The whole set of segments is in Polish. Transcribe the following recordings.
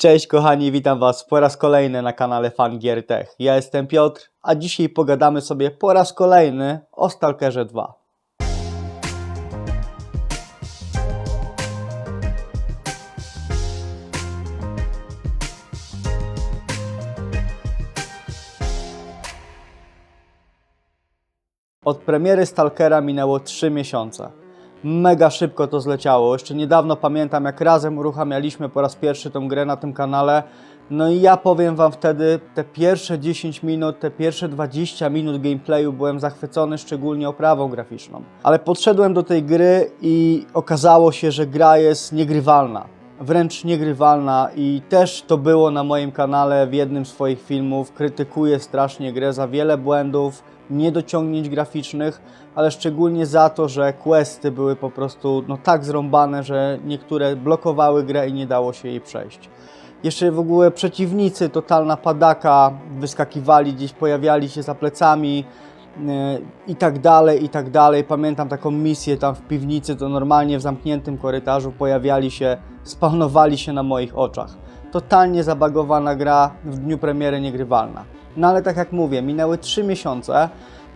Cześć kochani, witam Was po raz kolejny na kanale Fan Gier Tech. Ja jestem Piotr, a dzisiaj pogadamy sobie po raz kolejny o Stalkerze 2. Od premiery Stalkera minęło 3 miesiące. Mega szybko to zleciało. Jeszcze niedawno pamiętam, jak razem uruchamialiśmy po raz pierwszy tą grę na tym kanale. No i ja powiem Wam wtedy, te pierwsze 10 minut, te pierwsze 20 minut gameplayu byłem zachwycony, szczególnie oprawą graficzną. Ale podszedłem do tej gry i okazało się, że gra jest niegrywalna. Wręcz niegrywalna i też to było na moim kanale w jednym z swoich filmów. Krytykuję strasznie grę za wiele błędów, niedociągnięć graficznych, ale szczególnie za to, że questy były po prostu no, tak zrąbane, że niektóre blokowały grę i nie dało się jej przejść. Jeszcze w ogóle przeciwnicy, totalna padaka, wyskakiwali gdzieś, pojawiali się za plecami yy, i tak dalej, i tak dalej. Pamiętam taką misję tam w piwnicy, to normalnie w zamkniętym korytarzu pojawiali się, spawnowali się na moich oczach. Totalnie zabagowana gra, w dniu premiery niegrywalna. No ale tak jak mówię, minęły 3 miesiące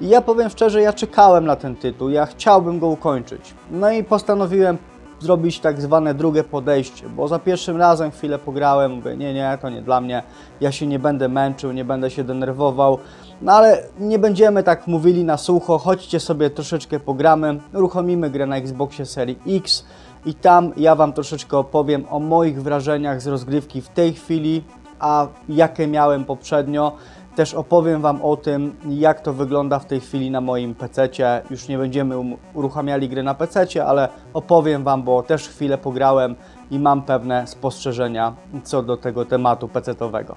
i ja powiem szczerze, ja czekałem na ten tytuł, ja chciałbym go ukończyć. No i postanowiłem zrobić tak zwane drugie podejście, bo za pierwszym razem chwilę pograłem, mówię, nie, nie, to nie dla mnie, ja się nie będę męczył, nie będę się denerwował, no ale nie będziemy tak mówili na sucho, chodźcie sobie troszeczkę pogramy, uruchomimy grę na Xboxie serii X i tam ja Wam troszeczkę opowiem o moich wrażeniach z rozgrywki w tej chwili, a jakie miałem poprzednio. Też opowiem Wam o tym, jak to wygląda w tej chwili na moim PC-cie. Już nie będziemy um- uruchamiali gry na PC-cie, ale opowiem Wam, bo też chwilę pograłem i mam pewne spostrzeżenia co do tego tematu PC-towego.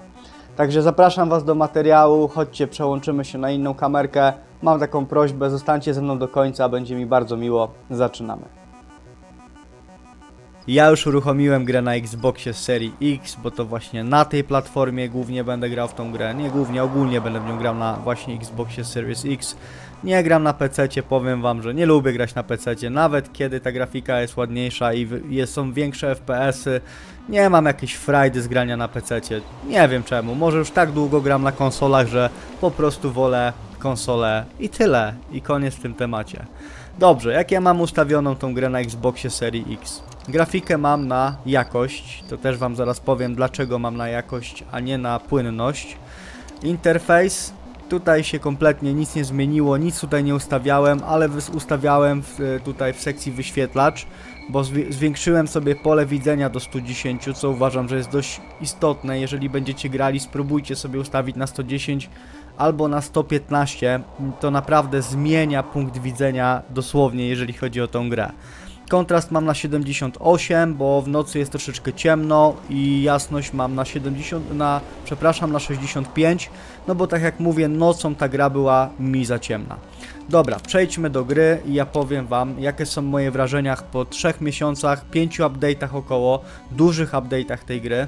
Także zapraszam Was do materiału, chodźcie, przełączymy się na inną kamerkę. Mam taką prośbę, zostańcie ze mną do końca, będzie mi bardzo miło. Zaczynamy. Ja już uruchomiłem grę na Xboxie z serii X, bo to właśnie na tej platformie głównie będę grał w tą grę. Nie głównie, ogólnie będę w nią grał na właśnie Xboxie Series X. Nie gram na PC, powiem wam, że nie lubię grać na PC, nawet kiedy ta grafika jest ładniejsza i jest, są większe FPS-y. Nie mam jakiejś frajdy z grania na PC. Nie wiem czemu. Może już tak długo gram na konsolach, że po prostu wolę konsolę i tyle. I koniec w tym temacie. Dobrze, jak ja mam ustawioną tą grę na Xboxie serii X? Grafikę mam na jakość, to też Wam zaraz powiem dlaczego mam na jakość, a nie na płynność. Interfejs, tutaj się kompletnie nic nie zmieniło, nic tutaj nie ustawiałem, ale ustawiałem w, e, tutaj w sekcji wyświetlacz, bo zwi- zwiększyłem sobie pole widzenia do 110, co uważam, że jest dość istotne. Jeżeli będziecie grali, spróbujcie sobie ustawić na 110 albo na 115, to naprawdę zmienia punkt widzenia dosłownie, jeżeli chodzi o tą grę. Kontrast mam na 78, bo w nocy jest troszeczkę ciemno i jasność mam na 70, na, przepraszam, na 65, no bo tak jak mówię, nocą ta gra była mi za ciemna. Dobra, przejdźmy do gry i ja powiem Wam, jakie są moje wrażenia po 3 miesiącach, 5 update'ach około, dużych update'ach tej gry.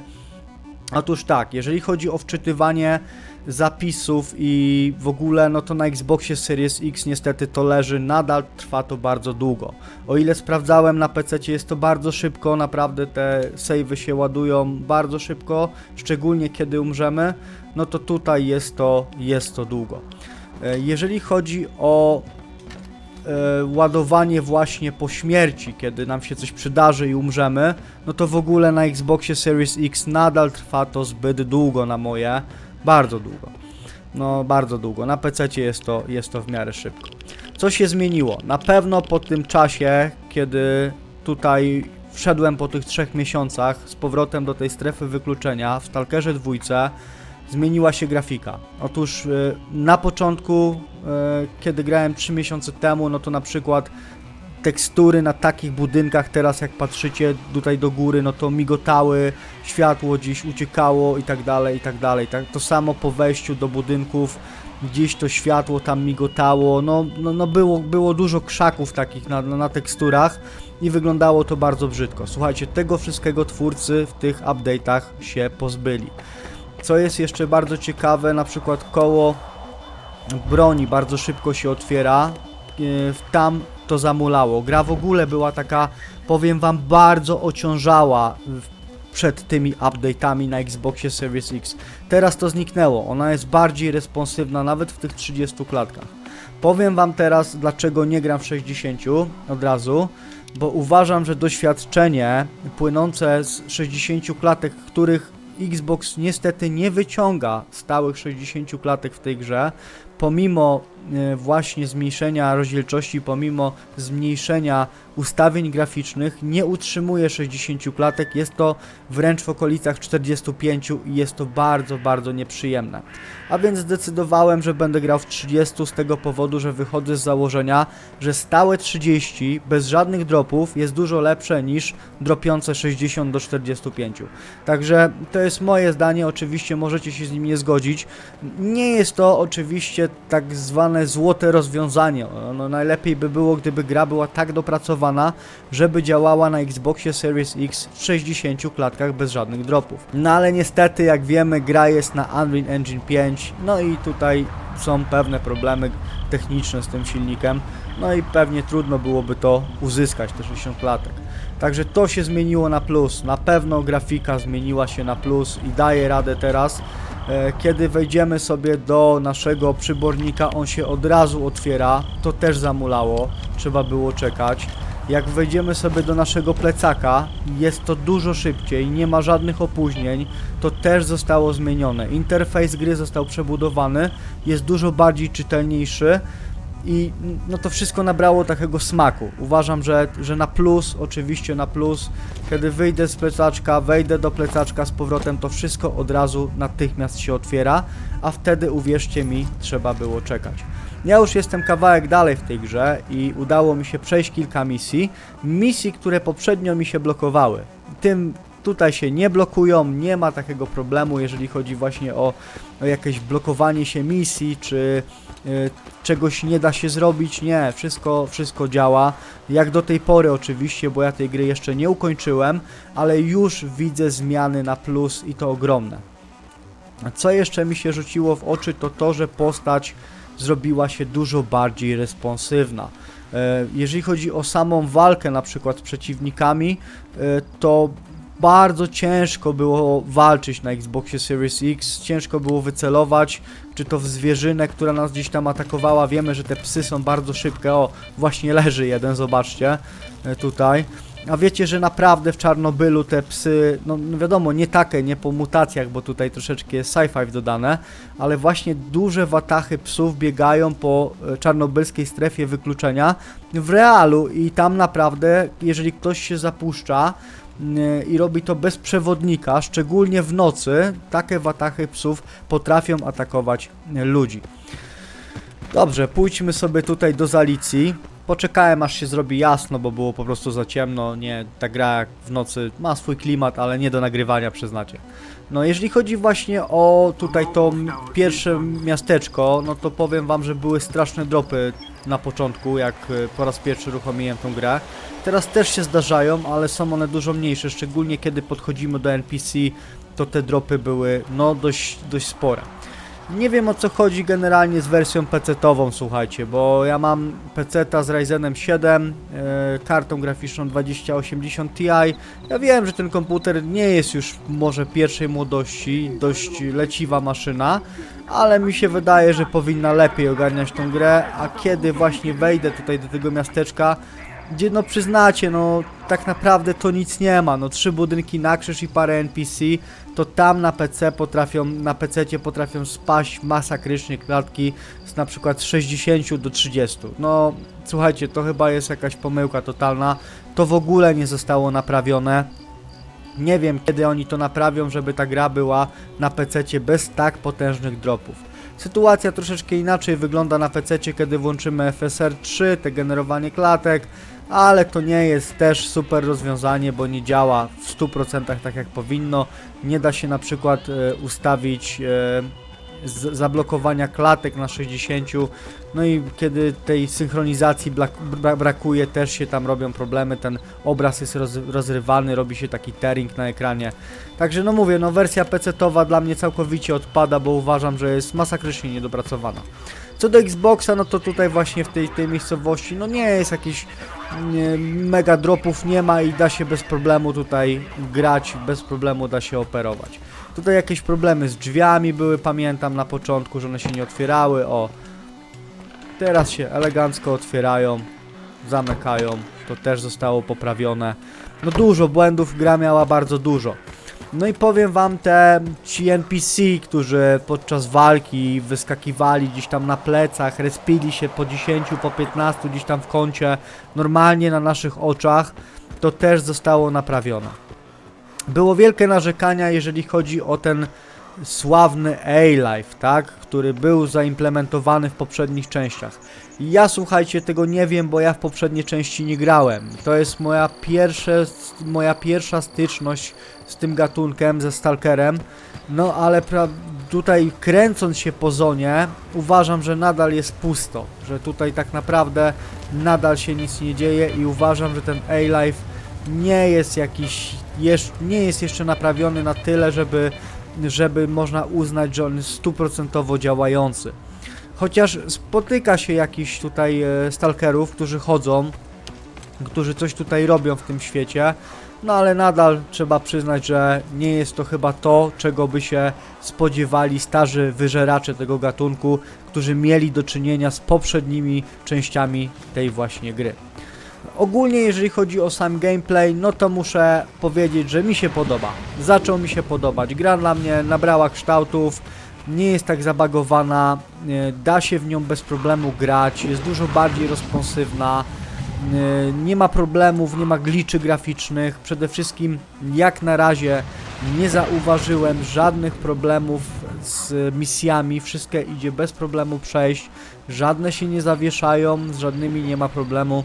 Otóż tak, jeżeli chodzi o wczytywanie zapisów i w ogóle, no to na Xboxie Series X niestety to leży, nadal trwa to bardzo długo. O ile sprawdzałem na PC jest to bardzo szybko, naprawdę te savey się ładują bardzo szybko, szczególnie kiedy umrzemy, no to tutaj jest to, jest to długo. E, Jeżeli chodzi o ładowanie właśnie po śmierci, kiedy nam się coś przydarzy i umrzemy, no to w ogóle na Xboxie Series X nadal trwa to zbyt długo na moje, bardzo długo. No, bardzo długo. Na PC jest to, jest to w miarę szybko. Co się zmieniło? Na pewno po tym czasie, kiedy tutaj wszedłem po tych trzech miesiącach z powrotem do tej strefy wykluczenia w Stalkerze dwójce, zmieniła się grafika. Otóż y, na początku, y, kiedy grałem 3 miesiące temu, no to na przykład tekstury na takich budynkach teraz jak patrzycie tutaj do góry, no to migotały, światło gdzieś uciekało i tak dalej, i tak dalej. Tak, to samo po wejściu do budynków, gdzieś to światło tam migotało, no, no, no było, było dużo krzaków takich na, na teksturach i wyglądało to bardzo brzydko. Słuchajcie, tego wszystkiego twórcy w tych update'ach się pozbyli. Co jest jeszcze bardzo ciekawe, na przykład koło broni bardzo szybko się otwiera. e, Tam to zamulało. Gra w ogóle była taka, powiem wam, bardzo ociążała przed tymi update'ami na Xboxie Series X. Teraz to zniknęło, ona jest bardziej responsywna nawet w tych 30 klatkach. Powiem wam teraz, dlaczego nie gram w 60 od razu, bo uważam, że doświadczenie płynące z 60 klatek, których Xbox niestety nie wyciąga stałych 60 klatek w tej grze, pomimo e, właśnie zmniejszenia rozdzielczości, pomimo zmniejszenia ustawień graficznych, nie utrzymuje 60 klatek, jest to wręcz w okolicach 45 i jest to bardzo, bardzo nieprzyjemne. A więc zdecydowałem, że będę grał w 30 z tego powodu, że wychodzę z założenia, że stałe 30 bez żadnych dropów jest dużo lepsze niż dropiące 60 do 45. Także to jest moje zdanie, oczywiście możecie się z nim nie zgodzić. Nie jest to oczywiście tak zwane złote rozwiązanie. No, najlepiej by było, gdyby gra była tak dopracowana, żeby działała na Xboxie Series X w 60 klatkach bez żadnych dropów. No ale niestety, jak wiemy, gra jest na Unreal Engine 5, no i tutaj są pewne problemy techniczne z tym silnikiem, no i pewnie trudno byłoby to uzyskać, te 60 klatek. Także to się zmieniło na plus, na pewno grafika zmieniła się na plus i daje radę teraz. E, Kiedy wejdziemy sobie do naszego przybornika, on się od razu otwiera, to też zamulało, trzeba było czekać. Jak wejdziemy sobie do naszego plecaka, jest to dużo szybciej, nie ma żadnych opóźnień, to też zostało zmienione. Interfejs gry został przebudowany, jest dużo bardziej czytelniejszy i no to wszystko nabrało takiego smaku. Uważam, że, że na plus, oczywiście na plus, kiedy wyjdę z plecaczka, wejdę do plecaczka z powrotem, to wszystko od razu natychmiast się otwiera, a wtedy uwierzcie mi, trzeba było czekać. Ja już jestem kawałek dalej w tej grze i udało mi się przejść kilka misji. Misji, które poprzednio mi się blokowały. Tym tutaj się nie blokują, nie ma takiego problemu, jeżeli chodzi właśnie o, o jakieś blokowanie się misji, czy y, czegoś nie da się zrobić. Nie, wszystko, wszystko działa. Jak do tej pory oczywiście, bo ja tej gry jeszcze nie ukończyłem, ale już widzę zmiany na plus i to ogromne. Co jeszcze mi się rzuciło w oczy, to to, że postać zrobiła się dużo bardziej responsywna. E, Jeżeli chodzi o samą walkę na przykład z przeciwnikami, e, to bardzo ciężko było walczyć na Xboxie Series X, ciężko było wycelować, czy to w zwierzynę, która nas gdzieś tam atakowała. Wiemy, że te psy są bardzo szybkie. O, właśnie leży jeden, zobaczcie, e, tutaj. A wiecie, że naprawdę w Czarnobylu te psy, no no wiadomo, nie takie, nie po mutacjach, bo tutaj troszeczkę jest sci-fi dodane, ale właśnie duże watachy psów biegają po e, czarnobylskiej strefie wykluczenia w realu i tam naprawdę, jeżeli ktoś się zapuszcza i robi to bez przewodnika, szczególnie w nocy, takie watachy psów potrafią atakować ludzi. Dobrze, pójdźmy sobie tutaj do Zalicji. Poczekałem aż się zrobi jasno, bo było po prostu za ciemno. Nie, ta gra jak w nocy ma swój klimat, ale nie do nagrywania, przyznacie. No, jeżeli chodzi właśnie o tutaj to pierwsze miasteczko, no to powiem wam, że były straszne dropy na początku, jak e, po raz pierwszy uruchomiłem tą grę. Teraz też się zdarzają, ale są one dużo mniejsze, szczególnie kiedy podchodzimy do NPC, to te dropy były no dość, dość spore. Nie wiem o co chodzi generalnie z wersją PC-tową, słuchajcie, bo ja mam PC-ta z Ryzenem 7, e, kartą graficzną 2080 Ti. Ja wiem, że ten komputer nie jest już może pierwszej młodości, dość leciwa maszyna, ale mi się wydaje, że powinna lepiej ogarniać tą grę, a kiedy właśnie wejdę tutaj do tego miasteczka, gdzie no przyznacie, no tak naprawdę to nic nie ma, no trzy budynki na krzyż i parę NPC, to tam na PC potrafią, na PC potrafią spaść masakrycznie klatki z na przykład z 60 do 30. No słuchajcie, to chyba jest jakaś pomyłka totalna, to w ogóle nie zostało naprawione. Nie wiem kiedy oni to naprawią, żeby ta gra była na PC bez tak potężnych dropów. Sytuacja troszeczkę inaczej wygląda na PC, kiedy włączymy FSR 3, te generowanie klatek, ale to nie jest też super rozwiązanie, bo nie działa w 100% tak jak powinno. Nie da się na przykład e, ustawić e, zablokowania klatek na 60. No i kiedy tej synchronizacji brakuje, też się tam robią problemy. Ten obraz jest roz, rozrywany, robi się taki tearing na ekranie. Także no mówię, no wersja PC-towa dla mnie całkowicie odpada, bo uważam, że jest masakrycznie niedopracowana. Co do Xboxa, no to tutaj właśnie w tej, tej miejscowości, no nie jest jakiś nie, mega dropów nie ma i da się bez problemu tutaj grać, bez problemu da się operować. Tutaj jakieś problemy z drzwiami były, pamiętam na początku, że one się nie otwierały, o. Teraz się elegancko otwierają, zamykają, to też zostało poprawione. No dużo błędów, gra miała bardzo dużo. No i powiem wam, te ci NPC, którzy podczas walki wyskakiwali gdzieś tam na plecach, respili się po 10, po 15 gdzieś tam w kącie, normalnie na naszych oczach, to też zostało naprawione. Było wielkie narzekania, jeżeli chodzi o ten sławny A-Life, tak, który był zaimplementowany w poprzednich częściach. Ja słuchajcie, tego nie wiem, bo ja w poprzedniej części nie grałem. To jest moja, pierwsze, moja pierwsza styczność z tym gatunkiem, ze Stalkerem. No ale tutaj kręcąc się po zonie, uważam, że nadal jest pusto. Że tutaj tak naprawdę nadal się nic nie dzieje i uważam, że ten A-Life nie jest jakiś, nie jest jeszcze naprawiony na tyle, żeby, żeby można uznać, że on jest stuprocentowo działający. Chociaż spotyka się jakiś tutaj e, stalkerów, którzy chodzą, którzy coś tutaj robią w tym świecie, no ale nadal trzeba przyznać, że nie jest to chyba to, czego by się spodziewali starzy wyżeracze tego gatunku, którzy mieli do czynienia z poprzednimi częściami tej właśnie gry. Ogólnie jeżeli chodzi o sam gameplay, no to muszę powiedzieć, że mi się podoba. Zaczął mi się podobać. Gra dla mnie nabrała kształtów, nie jest tak zabagowana, e, da się w nią bez problemu grać, jest dużo bardziej responsywna, e, nie ma problemów, nie ma gliczy graficznych. Przede wszystkim jak na razie nie zauważyłem żadnych problemów z misjami, wszystkie idzie bez problemu przejść, żadne się nie zawieszają, z żadnymi nie ma problemu.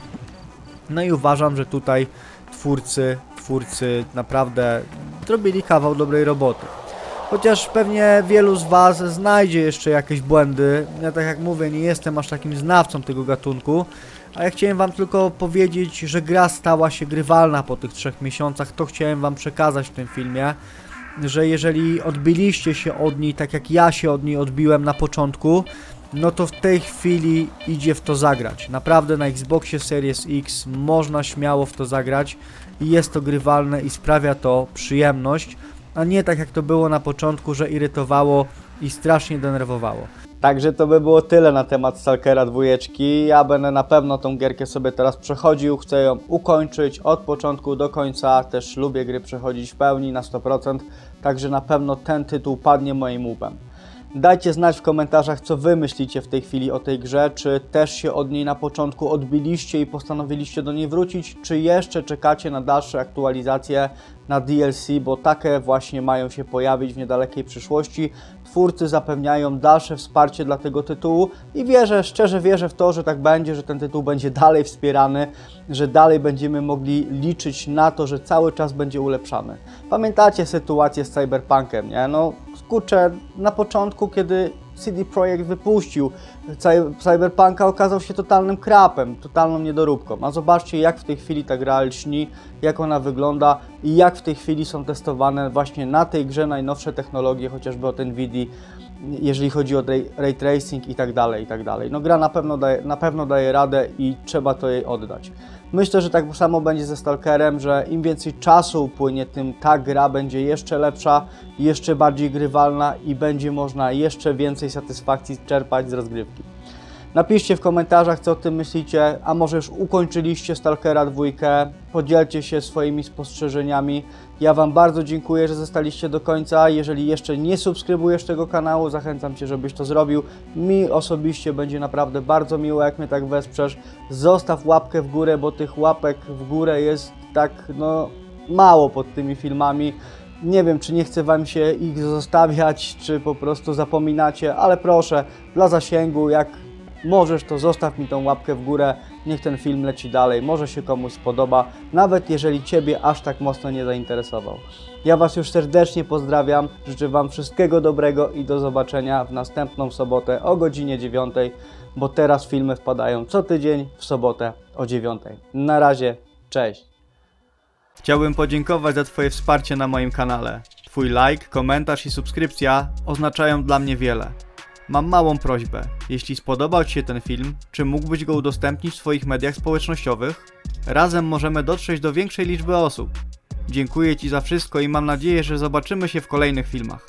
No i uważam, że tutaj twórcy, twórcy naprawdę zrobili kawał dobrej roboty. Chociaż pewnie wielu z Was znajdzie jeszcze jakieś błędy. Ja tak jak mówię, nie jestem aż takim znawcą tego gatunku. A ja chciałem Wam tylko powiedzieć, że gra stała się grywalna po tych trzech miesiącach. To chciałem Wam przekazać w tym filmie. Że jeżeli odbiliście się od niej tak jak ja się od niej odbiłem na początku, no to w tej chwili idzie w to zagrać. Naprawdę na Xboxie Series X można śmiało w to zagrać i jest to grywalne i sprawia to przyjemność, a nie tak jak to było na początku, że irytowało i strasznie denerwowało. Także to by było tyle na temat Stalkera dwójeczki. Ja będę na pewno tą gierkę sobie teraz przechodził, chcę ją ukończyć od początku do końca. Też lubię gry przechodzić w pełni na 100%, także na pewno ten tytuł padnie moim łupem. Dajcie znać w komentarzach, co wy myślicie w tej chwili o tej grze. Czy też się od niej na początku odbiliście i postanowiliście do niej wrócić, czy jeszcze czekacie na dalsze aktualizacje na DLC, bo takie właśnie mają się pojawić w niedalekiej przyszłości. Twórcy zapewniają dalsze wsparcie dla tego tytułu i wierzę, szczerze wierzę w to, że tak będzie, że ten tytuł będzie dalej wspierany, że dalej będziemy mogli liczyć na to, że cały czas będzie ulepszany. Pamiętacie sytuację z Cyberpunkiem, nie? No kurczę, na początku, kiedy CD Projekt wypuścił Cy- Cyberpunka, okazał się totalnym krapem, totalną niedoróbką. A zobaczcie, jak w tej chwili ta gra lśni, jak ona wygląda i jak w tej chwili są testowane właśnie na tej grze najnowsze technologie, chociażby od NVIDII, jeżeli chodzi o ray tracing i tak dalej, i tak dalej. No gra na pewno, daje, na pewno daje radę i trzeba to jej oddać. Myślę, że tak samo będzie ze Stalkerem, że im więcej czasu upłynie, tym ta gra będzie jeszcze lepsza, jeszcze bardziej grywalna i będzie można jeszcze więcej satysfakcji czerpać z rozgrywki. Napiszcie w komentarzach, co o tym myślicie, a może już ukończyliście Stalkera dwójkę, podzielcie się swoimi spostrzeżeniami. Ja Wam bardzo dziękuję, że zostaliście do końca. Jeżeli jeszcze nie subskrybujesz tego kanału, zachęcam Cię, żebyś to zrobił. Mi osobiście będzie naprawdę bardzo miło, jak mnie tak wesprzesz. Zostaw łapkę w górę, bo tych łapek w górę jest tak, no, mało pod tymi filmami. Nie wiem, czy nie chce Wam się ich zostawiać, czy po prostu zapominacie, ale proszę, dla zasięgu, jak możesz, to zostaw mi tą łapkę w górę, niech ten film leci dalej, może się komuś spodoba, nawet jeżeli Ciebie aż tak mocno nie zainteresował. Ja Was już serdecznie pozdrawiam, życzę Wam wszystkiego dobrego i do zobaczenia w następną sobotę o godzinie 9, bo teraz filmy wpadają co tydzień w sobotę o 9. Na razie, cześć! Chciałbym podziękować za Twoje wsparcie na moim kanale. Twój like, komentarz i subskrypcja oznaczają dla mnie wiele. Mam małą prośbę. Jeśli spodobał Ci się ten film, czy mógłbyś go udostępnić w swoich mediach społecznościowych? Razem możemy dotrzeć do większej liczby osób. Dziękuję Ci za wszystko i mam nadzieję, że zobaczymy się w kolejnych filmach.